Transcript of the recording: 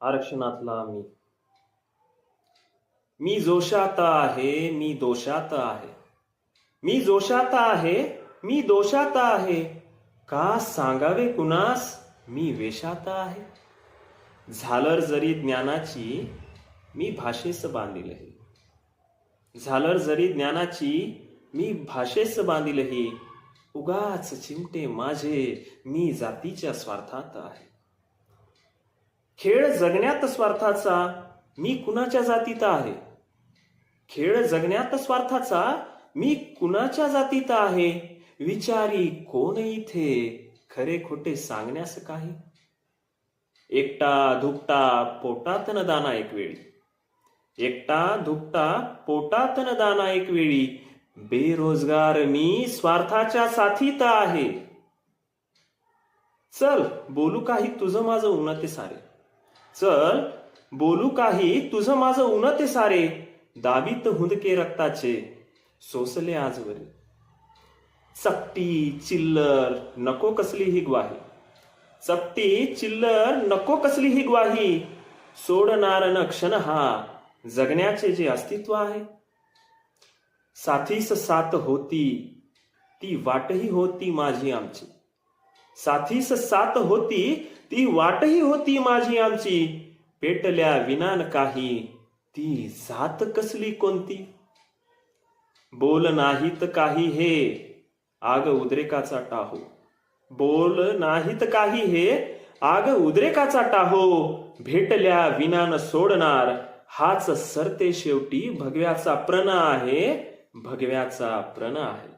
आरक्षणातला मी. मी जोशात आहे मी दोषात आहे. मी जोशात आहे मी दोषात आहे. का सांगावे कुणास? मी वेशात आहे. झालर जरी ज्ञानाची मी भाषेस बांधिलही. झालर जरी ज्ञानाची मी भाषेस बांधिलही. उगाच चिमटे माझे मी जातीच्या स्वार्थात आहे. खेळ जगण्यात स्वार्थाचा मी कुणाच्या जातीत आहे? खेळ जगण्यात स्वार्थाचा मी कुणाच्या जातीत आहे? विचारी कोण इथे? खरे खोटे सांगण्यास काही? एकटा धुकटा पोटात न दाना एक वेळी. एकटा धुकटा पोटात न दाना एक वेळी. बेरोजगार मी स्वार्थाच्या साथीत आहे. चल बोलू काही तुझं माझं उन्नते सारे. चल बोलू काही तुझं माझं उन्नते सारे. दाबीत हुंदके रक्ताचे. सोसले आजवर. चपटी चिल्लर नको कसली ही ग्वाही. चपटी चिल्लर नको कसली ही ग्वाही. सोडणार न क्षण हा जगण्याचे जे अस्तित्व आहे. साथीस साथ होती ती वाटही होती माझी आमची. साथीस साथ होती ती वाटही होती माझी आमची. पेटल्या विनान काही ती जात कसली कोणती? बोल नाहीत काही हे आग उद्रेकाचा टाहो. बोल नाहीत काही हे आग उद्रेकाचा टाहो. भेटल्या विनान सोडणार हाच सरते शेवटी भगव्याचा प्रण आहे भगव्याचा प्रण आहे.